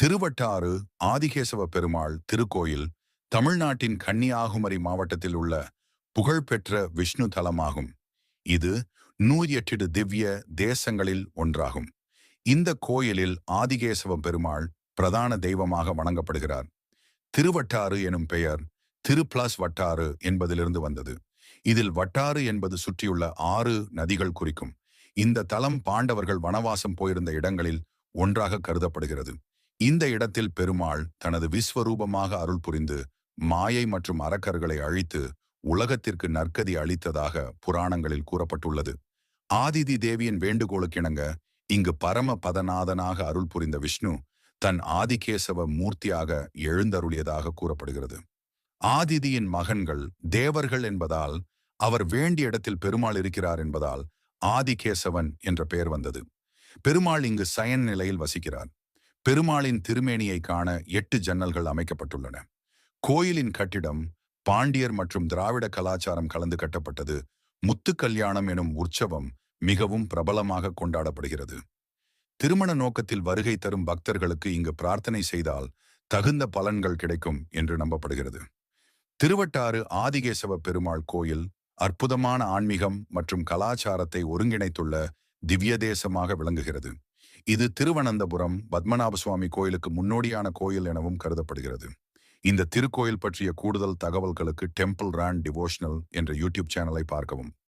திருவட்டாறு ஆதிகேசவ பெருமாள் திருக்கோயில் தமிழ்நாட்டின் கன்னியாகுமரி மாவட்டத்தில் உள்ள புகழ்பெற்ற விஷ்ணு தலமாகும். இது நூறு எட்டு திவ்ய தேசங்களில் ஒன்றாகும். இந்த கோயிலில் ஆதிகேசவ பெருமாள் பிரதான தெய்வமாக வணங்கப்படுகிறார். திருவட்டாறு எனும் பெயர் திரு பிளஸ் வட்டாறு என்பதிலிருந்து வந்தது. இதில் வட்டாறு என்பது சுற்றியுள்ள ஆறு நதிகள் குறிக்கும். இந்த தலம் பாண்டவர்கள் வனவாசம் போயிருந்த இடங்களில் ஒன்றாக கருதப்படுகிறது. இந்த இடத்தில் பெருமாள் தனது விஸ்வரூபமாக அருள் புரிந்து மாயை மற்றும் அரக்கர்களை அழித்து உலகத்திற்கு நற்கதி அளித்ததாக புராணங்களில் கூறப்பட்டுள்ளது. ஆதிதி தேவியின் வேண்டுகோளுக்கிணங்க இங்கு பரம பதநாதனாக அருள் புரிந்த விஷ்ணு தன் ஆதிகேசவ மூர்த்தியாக எழுந்தருளியதாக கூறப்படுகிறது. ஆதிதியின் மகன்கள் தேவர்கள் என்பதால் அவர் வேண்டிய இடத்தில் பெருமாள் இருக்கிறார் என்பதால் ஆதிகேசவன் என்ற பெயர் வந்தது. பெருமாள் இங்கு சயன் நிலையில் வசிக்கிறார். பெருமாளின் திருமேனியை காண எட்டு ஜன்னல்கள் அமைக்கப்பட்டுள்ளன. கோயிலின் கட்டிடம் பாண்டியர் மற்றும் திராவிட கலாச்சாரம் கலந்து கட்டப்பட்டது. முத்து கல்யாணம் எனும் உற்சவம் மிகவும் பிரபலமாக கொண்டாடப்படுகிறது. திருமண நோக்கத்தில் வருகை தரும் பக்தர்களுக்கு இங்கு பிரார்த்தனை செய்தால் தகுந்த பலன்கள் கிடைக்கும் என்று நம்பப்படுகிறது. திருவட்டாறு ஆதிகேசவ பெருமாள் கோயில் அற்புதமான ஆன்மீகம் மற்றும் கலாச்சாரத்தை ஒருங்கிணைத்துள்ள திவ்ய தேசமாக விளங்குகிறது. இது திருவனந்தபுரம் பத்மநாப சுவாமி கோயிலுக்கு முன்னோடியான கோயில் எனவும் கருதப்படுகிறது. இந்த திருக்கோயில் பற்றிய கூடுதல் தகவல்களுக்கு டெம்பிள் ரான் டிவோஷனல் என்ற யூடியூப் சேனலை பார்க்கவும்.